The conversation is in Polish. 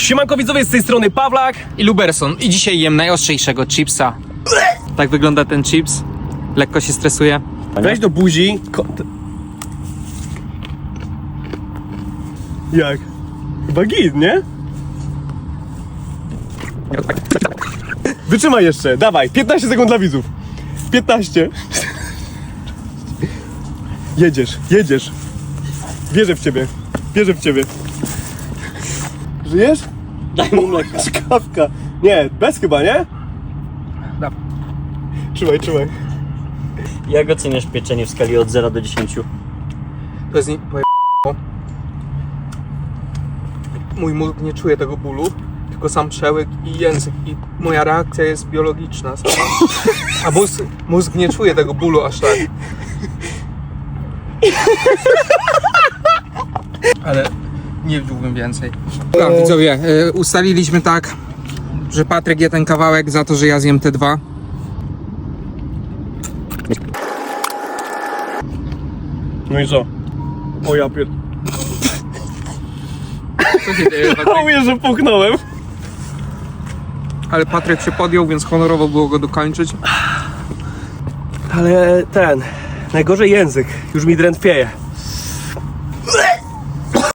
Siemanko widzowie, z tej strony Pawlak. i Luberson. I dzisiaj jem najostrzejszego chipsa. Tak wygląda ten chips. Lekko się stresuje. Weź do buzi. Ko- t- Jak? Chyba git, nie? Wytrzymaj jeszcze, dawaj, 15 sekund dla widzów. 15. Jedziesz, jedziesz. Wierzę w ciebie, wierzę w ciebie. Żyjesz? Daj mu mleko. Czkawka. Nie, bez chyba, nie? Da. Trzymaj, trzymaj. Jak oceniasz pieczenie w skali od 0 do 10? To jest nie... Mój mózg nie czuje tego bólu, tylko sam przełyk i język. I moja reakcja jest biologiczna. sama. A mózg, mózg nie czuje tego bólu aż tak. Ale nie wziąłbym więcej. Dobra, widzowie, y, ustaliliśmy tak, że Patryk je ten kawałek za to, że ja zjem te dwa. No i co? O ja pier... Co się dzieje, Patryk? Żałuję, że puknąłem. Ale Patryk się podjął, więc honorowo było go dokończyć. Ale ten... Najgorzej język. Już mi drętwieje.